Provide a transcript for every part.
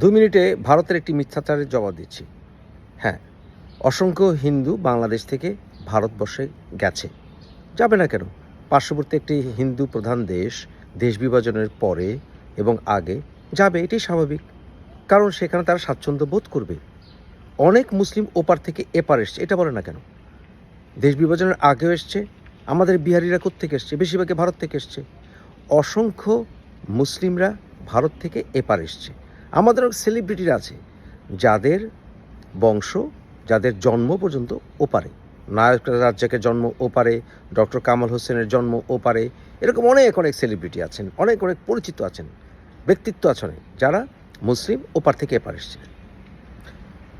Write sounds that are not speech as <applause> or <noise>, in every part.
দু মিনিটে ভারতের একটি মিথ্যাচারের জবাব দিচ্ছি। হ্যাঁ অসংখ্য হিন্দু বাংলাদেশ থেকে ভারতবর্ষে গেছে। যাবে না কেন? পার্শ্ববর্তী একটি হিন্দু প্রধান দেশ দেশ বিভাজনের পরে এবং আগে যাবে, এটাই স্বাভাবিক। কারণ সেখানে তারা স্বাচ্ছন্দ্য বোধ করবে। অনেক মুসলিম ওপার থেকে এপার এসছে, এটা বলে না কেন? দেশ বিভাজনের আগেও এসছে, আমাদের বিহারিরা কোত্থেকে এসছে? বেশিরভাগে ভারত থেকে এসছে। অসংখ্য মুসলিমরা ভারত থেকে এপার এসছে। আমাদের অনেক সেলিব্রিটিরা আছে। যাদের বংশ, যাদের জন্ম পর্যন্ত ওপারে। নায়ক রাজ্জাকের জন্ম ওপারে, ডক্টর কামাল হোসেনের জন্ম ওপারে। এরকম অনেক অনেক সেলিব্রিটি আছেন, অনেক অনেক পরিচিত আছেন, ব্যক্তিত্ব আছেন যারা মুসলিম ওপার থেকে এপার এসেছিলেন।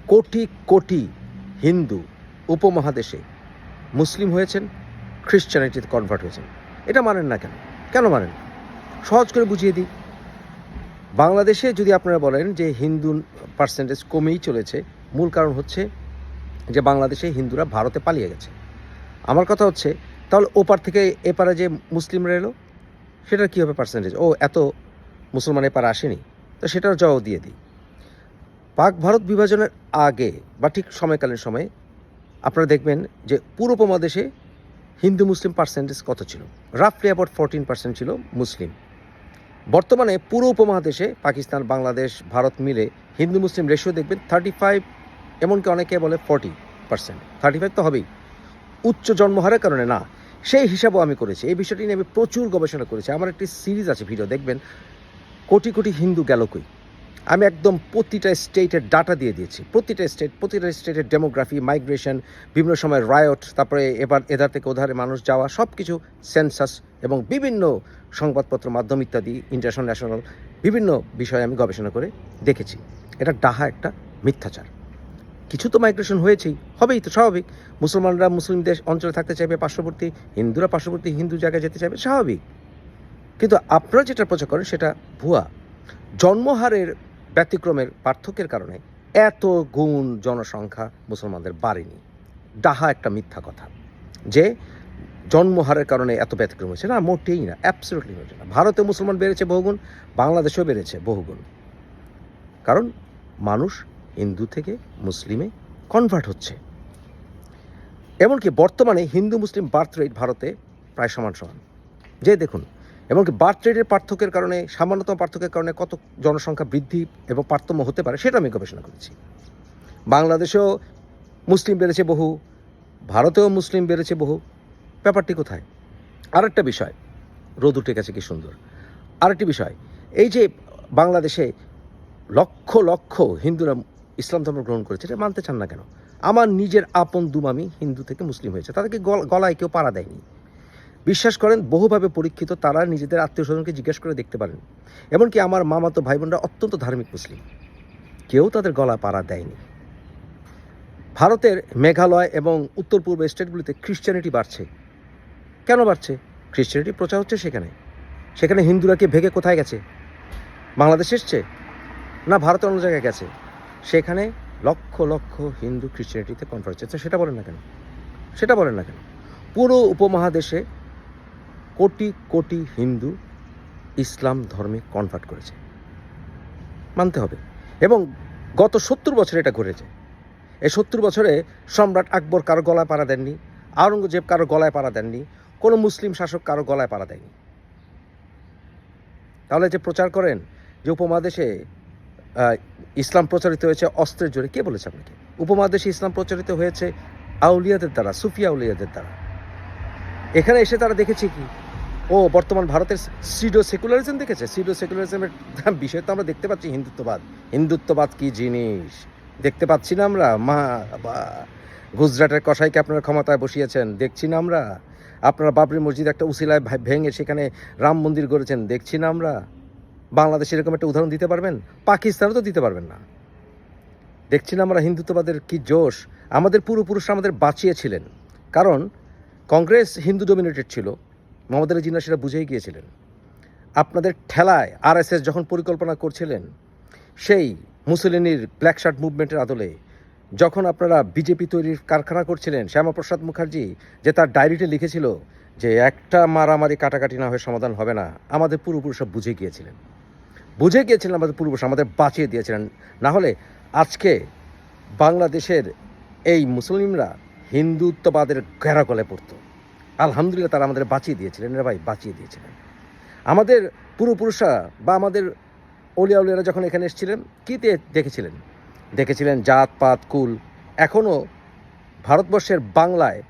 কোটি কোটি হিন্দু উপমহাদেশে মুসলিম হয়েছেন খ্রিশ্চানিটিতে কনভার্ট হয়েছেন। এটা মানেন না কেন? কেন মানেন সহজ করে বুঝিয়ে দিই। বাংলাদেশে যদি আপনারা বলেন যে হিন্দু পার্সেন্টেজ কমেই চলেছে, মূল কারণ হচ্ছে যে বাংলাদেশে হিন্দুরা ভারতে পালিয়ে গেছে। আমার কথা হচ্ছে, তাহলে ওপার থেকে এপারে যে মুসলিমরা এলো, সেটার কী হবে পার্সেন্টেজ ও, এত মুসলমান এপারে আসেনি, তো সেটার জবাব দিয়ে দিই। পাক ভারত বিভাজনের আগে বা ঠিক সময়কালীন সময়ে আপনারা দেখবেন যে পুরো উপমহাদেশে হিন্দু মুসলিম পার্সেন্টেজ কত ছিল? রাফলি অ্যাবাউট ফোরটিন পার্সেন্ট ছিল মুসলিম। বর্তমানে পুরো উপমহাদেশে পাকিস্তান, বাংলাদেশ, ভারত মিলে হিন্দু, মুসলিম রেশিও দেখবেন থার্টি ফাইভ এমনকি অনেকে বলে ফর্টি পার্সেন্ট থার্টি ফাইভ তো হবেই। উচ্চ জন্মহারের কারণে না, সেই হিসাবও আমি করেছি। এই বিষয়টি নিয়ে আমি প্রচুর গবেষণা করেছি। আমার একটি সিরিজ আছে ভিডিও দেখবেন। কোটি কোটি হিন্দু গেল কই? আমি একদম প্রতিটা স্টেটের ডাটা দিয়ে দিয়েছি। প্রতিটা স্টেট প্রতিটা স্টেটের ডেমোগ্রাফি মাইগ্রেশন বিভিন্ন সময় রায়ট তারপরে এবার এধার থেকে ওধারে মানুষ যাওয়া সব কিছু সেন্সাস এবং বিভিন্ন সংবাদপত্র, মাধ্যম ইত্যাদি ইন্টারন্যাশনাল ন্যাশনাল বিভিন্ন বিষয়ে আমি গবেষণা করে দেখেছি। এটা ডাহা একটা মিথ্যাচার। কিছু তো মাইগ্রেশন হয়েছেই, হবেই তো স্বাভাবিক। মুসলমানরা মুসলিম দেশ, অঞ্চলে থাকতে চাইবে পার্শ্ববর্তী, হিন্দুরা পার্শ্ববর্তী, হিন্দু জায়গায় যেতে চাইবে, স্বাভাবিক। কিন্তু আপনারা যেটা প্রচার করেন সেটা ভুয়া। জন্মহারের ব্যতিক্রমের পার্থক্যের কারণে এত গুণ জনসংখ্যা মুসলমানদের বাড়েনি। ডাহা একটা মিথ্যা কথা। যে জন্মহারের কারণে এত ব্যতিক্রম হয়েছে, না, মোটেই না অ্যাবসলিউটলি হয়েছে না। ভারতে মুসলমান বেড়েছে বহুগুণ, বাংলাদেশেও বেড়েছে বহুগুণ। কারণ মানুষ হিন্দু থেকে মুসলিমে কনভার্ট হচ্ছে। এমনকি বর্তমানে হিন্দু মুসলিম বার্থ রেট ভারতে প্রায় সমান সমান। যে দেখুন এমনকি বার্থ রেটের পার্থক্যের কারণে, সামান্যতম পার্থক্যের কারণে কত জনসংখ্যা বৃদ্ধি এবং পার্থম্য হতে পারে সেটা আমি গবেষণা করেছি। বাংলাদেশেও মুসলিম বেড়েছে বহু, ভারতেও মুসলিম বেড়েছে বহু। ব্যাপারটি কোথায়? আরেকটা বিষয়, রোদ উঠে গেছে কি সুন্দর। আরেকটি বিষয়, এই যে বাংলাদেশে লক্ষ লক্ষ হিন্দুরা ইসলাম ধর্ম গ্রহণ করেছে, এটা মানতে চান না কেন? আমার নিজের আপন দুমামি হিন্দু থেকে মুসলিম হয়েছে, তাদেরকে গল- গলায় কেউ পাড়া দেয়নি। বিশ্বাস করেন, বহুভাবে পরীক্ষিত, তারা নিজেদের আত্মীয় স্বজনকে জিজ্ঞেস করে দেখতে পারেন। এমনকি আমার মামাতো ভাই বোনরা অত্যন্ত ধার্মিক মুসলিম। কেউ তাদের গলা পাড়া দেয়নি। ভারতের মেঘালয় এবং উত্তর পূর্ব স্টেটগুলিতে খ্রিশ্চানিটি বাড়ছে। কেন বাড়ছে? খ্রিশ্চানিটি প্রচার হচ্ছে সেখানে। সেখানে হিন্দুরা কি ভেগে কোথায় গেছে? বাংলাদেশ এসছে? না ভারতের অন্য জায়গায় গেছে? সেখানে লক্ষ লক্ষ হিন্দু খ্রিশ্চানিটিতে কনভার্ট হচ্ছে। সেটা বলেন না কেন? সেটা বলেন না কেন? পুরো উপমহাদেশে কোটি কোটি হিন্দু ইসলাম ধর্মে কনভার্ট করেছে। মানতে হবে। এবং গত সত্তর বছরে এটা ঘটেছে। এই সত্তর বছরে সম্রাট আকবর কারও গলায় পাড়া দেননি, আওরঙ্গজেব কারও গলায় পাড়া দেননি, কোনো মুসলিম শাসক কারও গলায় পাড়া দেয়নি। তাহলে যে প্রচার করেন, যে উপমহাদেশে ইসলাম প্রচারিত হয়েছে অস্ত্রের জোরে, কে বলেছে আপনাকে? উপমহাদেশে ইসলাম প্রচারিত হয়েছে আউলিয়াদের দ্বারা সুফিয়া আউলিয়াদের দ্বারা। এখানে এসে তারা দেখেছে কি? ও, বর্তমান ভারতের সিডো সেকুলারিজম দেখেছে? সিডো সেকুলারিজমের <laughs> বিষয় তো আমরা দেখতে পাচ্ছি, হিন্দুত্ববাদ। হিন্দুত্ববাদ কি জিনিস? দেখতে পাচ্ছি না আমরা? মা গুজরাটের কসাইকে আপনারা ক্ষমতায় বসিয়েছেন, দেখছি না আমরা? আপনারা বাবরি মসজিদ একটা উসিলায় ভেঙে সেখানে রাম মন্দির গড়েছেন, দেখছি না আমরা? বাংলাদেশ এরকম একটা উদাহরণ দিতে পারবেন? পাকিস্তানও তো দিতে পারবেন না। দেখছি না আমরা হিন্দুত্ববাদের কি জোশ? আমাদের পূর্বপুরুষরা আমাদের বাঁচিয়েছিলেন। কারণ, কংগ্রেস হিন্দু ডোমিনেটেড ছিল। মোহাম্মদ আলী জিন্না সেটা বুঝেই গিয়েছিলেন। আপনাদের ঠেলায় আরএসএস যখন পরিকল্পনা করছিলেন, সেই মুসলিনীর ব্ল্যাক শার্ট মুভমেন্টের আদলে যখন আপনারা বিজেপি তৈরির কারখানা করছিলেন, শ্যামাপ্রসাদ মুখার্জি যে তার ডায়েরিতে লিখেছিল যে একটা মারামারি কাটাকাটি না হয়ে সমাধান হবে না, আমাদের পূর্বপুরুষরা বুঝে গিয়েছিলেন। বুঝে গিয়েছিলেন আমাদের পূর্বপুরুষ আমাদের বাঁচিয়ে দিয়েছিলেন। না হলে আজকে বাংলাদেশের এই মুসলিমরা হিন্দুত্ববাদের ঘেরাকলে পড়তো। আলহামদুলিল্লাহ তারা আমাদের বাঁচিয়ে দিয়েছিলেন রে ভাই বাঁচিয়ে দিয়েছিলেন। আমাদের পূর্বপুরুষরা বা আমাদের অলিয়া উলিয়ারা যখন এখানে এসেছিলেন, কী দেখেছিলেন? দেখেছিলেন জাত, পাত, কুল। এখনও ভারতবর্ষের বাংলায়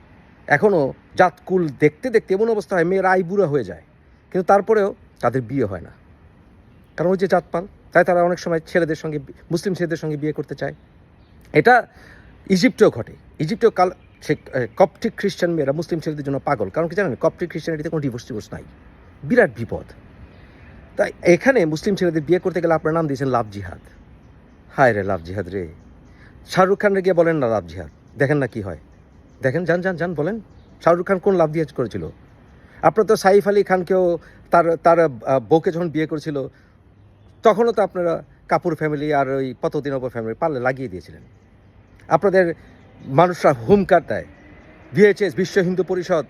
এখনও জাত, কুল দেখতে দেখতে এমন অবস্থা হয়, মেয়েরা আইবুড়া হয়ে যায়। কিন্তু তারপরেও তাদের বিয়ে হয় না। কারণ ওই যে জাতপাল তাই তারা অনেক সময় ছেলেদের সঙ্গে মুসলিম ছেলেদের সঙ্গে বিয়ে করতে চায়। এটা ইজিপ্টেও ঘটে। ইজিপ্টেও কাল সে কপটিক খ্রিস্টান মেয়েরা মুসলিম ছেলেদের জন্য পাগল। কারণ কি জানেন? কপটিক খ্রিস্টানিটিতে কোনো ডিভোর্স টিভোর্স নাই। বিরাট বিপদ। তাই এখানে মুসলিম ছেলেদের বিয়ে করতে গেলে আপনার নাম দিয়েছেন লাভ জিহাদ। হায় রে লাভ জিহাদ রে। শাহরুখ খানরে গিয়ে বলেন না লাভ জিহাদ। দেখেন না কি হয়। দেখেন, যান যান যান, বলেন। শাহরুখ খান কোন লাভ জিহাদ করেছিল? আপনার তো সাইফ আলী খানকেও তার তার বউকে যখন বিয়ে করেছিল, তখনও তো আপনারা কাপুর ফ্যামিলি আর ওই পতদিন ওপর ফ্যামিলি পারলে লাগিয়ে দিয়েছিলেন। আপনাদের মানুষরা হুমকার দেয় বিএইচএস বিশ্ব হিন্দু পরিষদ,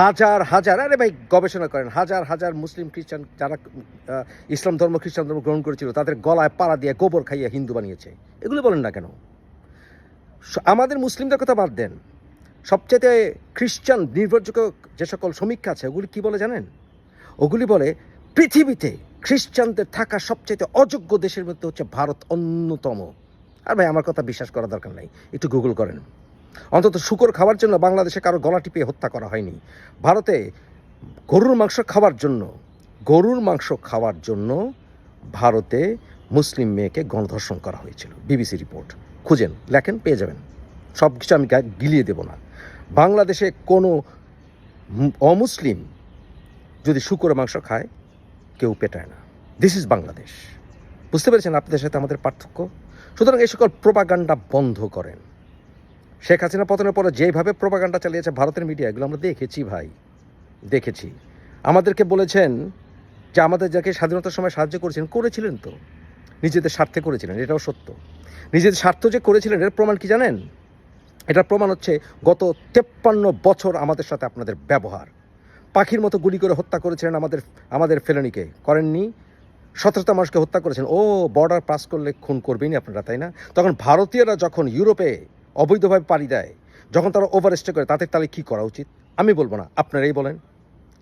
হাজার হাজার, আরে ভাই, গবেষণা করেন, হাজার হাজার মুসলিম খ্রিস্টান যারা ইসলাম ধর্ম, খ্রিস্টান ধর্ম গ্রহণ করেছিল, তাদের গলায় পাড়া দিয়ে গোবর খাইয়ে হিন্দু বানিয়েছে। এগুলো বলেন না কেন? আমাদের মুসলিমদের কথা বাদ দেন। সবচেয়ে খ্রিস্টান নির্ভরযোগ্য যে সকল সমীক্ষা আছে, ওগুলি কি বলে জানেন? ওগুলি বলে, পৃথিবীতে খ্রিস্টানদের থাকা সবচেয়ে অযোগ্য দেশের মধ্যে হচ্ছে ভারত অন্যতম। আর ভাই, আমার কথা বিশ্বাস করার দরকার নাই। একটু গুগল করেন। অন্তত শুকর খাওয়ার জন্য বাংলাদেশে কারও গলা টিপিয়ে হত্যা করা হয়নি। ভারতে গরুর মাংস খাওয়ার জন্য, গরুর মাংস খাওয়ার জন্য ভারতে মুসলিম মেয়েকে গণধর্ষণ করা হয়েছিল। বিবিসি রিপোর্ট খুঁজেন, লেখেন, পেয়ে যাবেন। সব কিছু আমি গিলিয়ে দেব না। বাংলাদেশে কোনো অমুসলিম যদি শুকরের মাংস খায়, কেউ পেটায় না। দিস ইজ বাংলাদেশ বুঝতে পেরেছেন আপনাদের সাথে আমাদের পার্থক্য? সুতরাং এই সকল প্রোপাগান্ডা বন্ধ করেন। শেখ হাসিনা পতনের পরে যেভাবে প্রোপাগান্ডা চালিয়েছে ভারতের মিডিয়া, এগুলো আমরা দেখেছি ভাই, দেখেছি। আমাদেরকে বলেছেন যে আমাদের যাকে স্বাধীনতার সময় সাহায্য করেছিলেন করেছিলেন তো। নিজেদের স্বার্থে করেছিলেন, এটাও সত্য। নিজেদের স্বার্থ যে করেছিলেন, এর প্রমাণ কি জানেন? এটার প্রমাণ হচ্ছে গত তেপ্পান্ন বছর আমাদের সাথে আপনাদের ব্যবহার। পাখির মতো গুলি করে হত্যা করেছিলেন আমাদের আমাদের ফেলানিকে। করেননি? সতেরোটা মানুষকে হত্যা করেছেন। ও বর্ডার পাস করলে খুন করবেনই আপনারা, তাই না? তখন ভারতীয়রা যখন ইউরোপে অবৈধভাবে পাড়ি দেয়, যখন তারা ওভার স্টে করে, তাদের তাহলে কী করা উচিত? আমি বলব না, আপনারাই বলেন।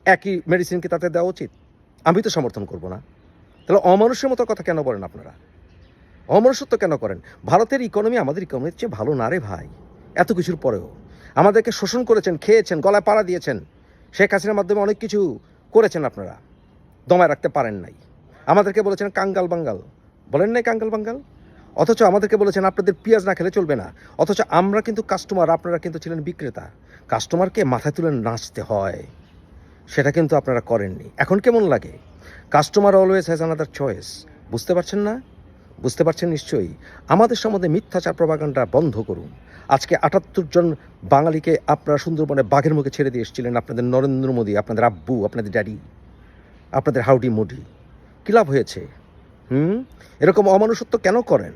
একই মেডিসিনকে তাতে দেওয়া উচিত? আমি তো সমর্থন করব না। তাহলে অমানুষের মতো কথা কেন বলেন আপনারা? অমনুষ্যত্ব কেন করেন? ভারতের ইকোনমি আমাদের ইকোনমির চেয়ে ভালো না রে ভাই। এত কিছুর পরেও। আমাদেরকে শোষণ করেছেন, খেয়েছেন, গলায় পাড়া দিয়েছেন। শেখ হাসিনার মাধ্যমে অনেক কিছু করেছেন আপনারা। দমায় রাখতে পারেন নাই। আমাদেরকে বলেছেন কাঙ্গাল বাঙ্গাল। বলেন নাই কাঙ্গাল বাঙ্গাল? অথচ আমাদেরকে বলেছেন আপনাদের পেঁয়াজ না খেলে চলবে না। অথচ আমরা কিন্তু কাস্টমার আপনারা কিন্তু ছিলেন বিক্রেতা। কাস্টমারকে মাথায় তুলে নাচতে হয়। সেটা কিন্তু আপনারা করেননি। এখন কেমন লাগে? Customer always has another choice বুঝতে পারছেন না? বুঝতে পারছেন নিশ্চয়ই? আমাদের সম্বন্ধে মিথ্যাচার প্রভাকাণ্ডা বন্ধ করুন। আজকে আটাত্তর জন বাঙালিকে আপনারা সুন্দরবনে বাঘের মুখে ছেড়ে দিয়ে এসেছিলেন। আপনাদের নরেন্দ্র মোদী, আপনাদের আব্বু, আপনাদের ড্যাডি আপনাদের হাউডি মোডি। লাভ হয়েছে। হুম? এরকম অমানুষত্ব কেন করেন?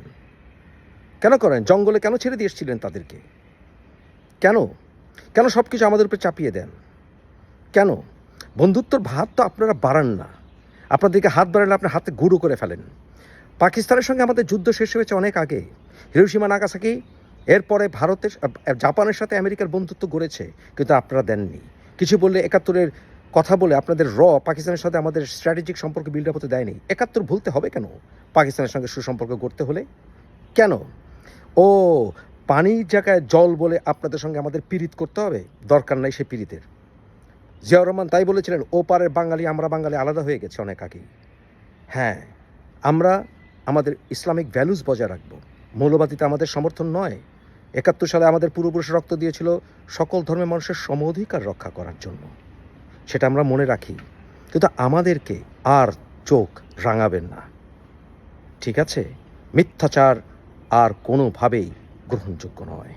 কেন করেন? জঙ্গলে কেন ছেড়ে দিয়ে এসেছিলেন তাদেরকে? কেন? কেন সব কিছু আমাদের উপরে চাপিয়ে দেন? কেন? বন্ধুত্বর ভাত তো আপনারা বাড়ান না। আপনাদেরকে হাত বাড়ালে আপনার হাতে গুঁড়ো করে ফেলেন। পাকিস্তানের সঙ্গে আমাদের যুদ্ধ শেষ হয়েছে অনেক আগে। হিরোসীমা নাগাসাকি, এরপরে ভারতের জাপানের সাথে আমেরিকার বন্ধুত্ব গড়েছে, কিন্তু আপনারা দেননি। কিছু বললে একাত্তরের কথা বলে আপনাদের র পাকিস্তানের সাথে আমাদের স্ট্র্যাটেজিক সম্পর্ক বিল্ড আপ হতে দেয়নি। একাত্তর ভুলতে হবে কেন? পাকিস্তানের সঙ্গে সুসম্পর্ক করতে হলে? কেন? ও, পানির জায়গায় জল বলে আপনাদের সঙ্গে আমাদের পীড়িত করতে হবে? দরকার নাই সে পীড়িতের। জিয়াউর রহমান তাই বলেছিলেন, ও পারের বাঙালি, আমরা বাঙালি আলাদা হয়ে গেছে অনেক আগেই। হ্যাঁ আমরা আমাদের ইসলামিক ভ্যালুস বজায় রাখব। মৌলবাদিতে আমাদের সমর্থন নয়। একাত্তর সালে আমাদের পূর্বপুরুষ রক্ত দিয়েছিল সকল ধর্মের মানুষের সম অধিকার রক্ষা করার জন্য। সেটা আমরা মনে রাখি। কিন্তু আমাদেরকে আর চোখ রাঙাবেন না। ঠিক আছে? মিথ্যাচার আর কোনোভাবেই গ্রহণযোগ্য নয়।